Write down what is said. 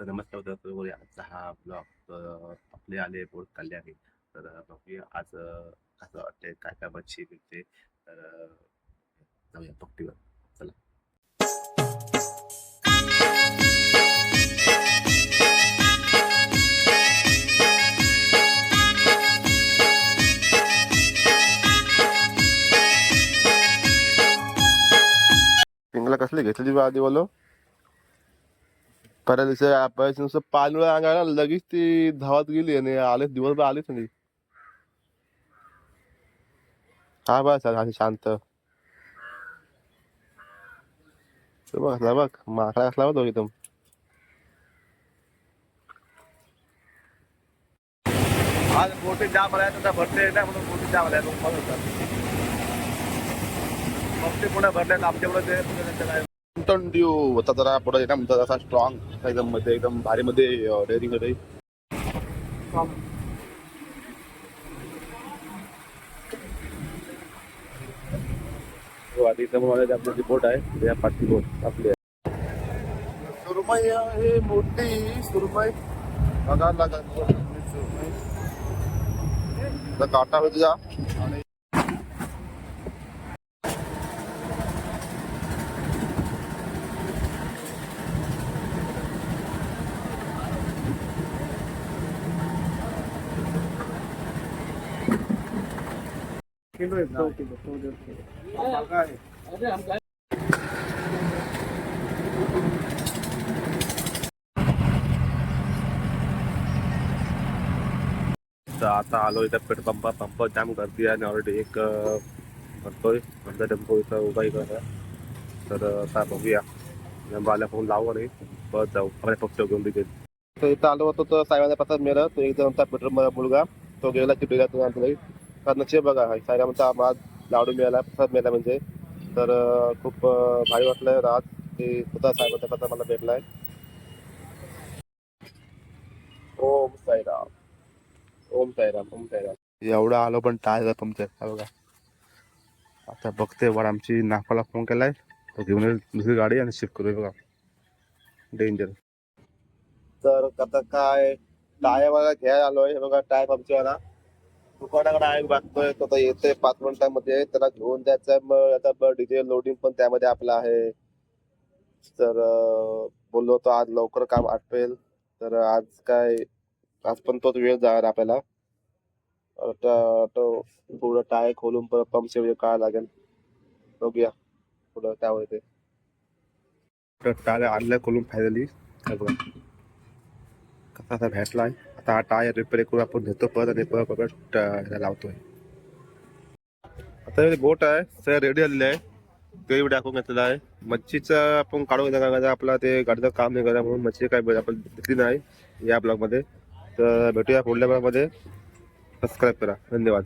तर नमस्कार तर बघूया. आजचा हा ब्लॉग आपले आले बोर्ड काढले आहे तर बघूया आज कसं वाटते काय काय मच्छी मिळते तर जाऊया पक्टीवर चला. पिंगला कसली घेतली आधी बोलो परत दिवशी आपण नुसतं पानवळ अंगाला लगेच ती धावत गेली आणि आले दिवसभर आलीच नाही. हा बस अशी शांत. बघ असला बघ माकडा असला बघ एकदम. आज मोठी जाम आला आता भरते नाही म्हणून मोठी जाम आला होता मग ते पुन्हा भरले आमच्याकडे ते dew होता जरा पुढे एकदम असा स्ट्रॉंग एकदम मध्ये एकदम भारी मध्ये डेअरिंगमध्ये हो, आधी समोर आपली जी बोट आहे या पाठी बोट आपली आहे. सुरमई आहे मोठी सुरमई. बघा सुरमई तर काटा होती जा आणि तर आता आलो इथं पेट्रोल पंपा पंप जाम गर्दी आहे आणि ऑलरेडी एक भरतोय अर्धा टेम्पो इथं उभा इकडं आहे. तर आता बघूया. बाल्या फोन लावू नाही. परत जाऊ. आपल्या पक्ष घेऊन तिथे तर इथं आलो होतो तर सायबाचा पत्ता मेरा तो एकदम पेट्रोल मुलगा तो गेला की बिगा तुम्ही आणतो कारण नक्षी बघा सायरामचा आज लाडू मिळाला प्रसाद मिळाला म्हणजे. तर खूप भारी वाटलं रात की स्वतः साहेबाचा पत्ता मला भेटलाय ओम साईराम ओम साईराम ओम साईराम एवढं आलो पण पंक्चर हा बघा. आता बघते वर आमची नाकाला फोन केलाय. तो घेऊन येईल दुसरी गाडी आणि शिफ्ट करूया बघा. डेंजर तर आता काय टायर बघा घ्यायला आलोय. हे बघा टायर पंक्चरवाला दुकानाकडे आहे बातमी आता येते पाच मिनिटांमध्ये त्याला घेऊन जायचं मग आता डिझेल लोडिंग पण त्यामध्ये आपलं आहे. तर बोललो होतो आज लवकर काम आटपेल. तर आज काय आज पण तोच वेळ जाणार आपल्याला. पुढं टाय खोलून परत पंप सेव काय लागेल. बघूया पुढं काय होते टायर आणलं खोलून फायनली बघा कसा असा आहे आता हा टायर रिपेअर करून आपण घेतो परत आणि परत परत लावतोय. आता बोट आहे सगळं रेडी आलेलं आहे. ते टाकून घेतलेला आहे. मच्छीचं आपण काढून घेतलं आपला ते गाडीचं काम नाही करा म्हणून मच्छी काय आपण घेतली नाही या ब्लॉगमध्ये तर भेटूया पुढल्या ब्लॉगमध्ये सबस्क्राईब करा. धन्यवाद.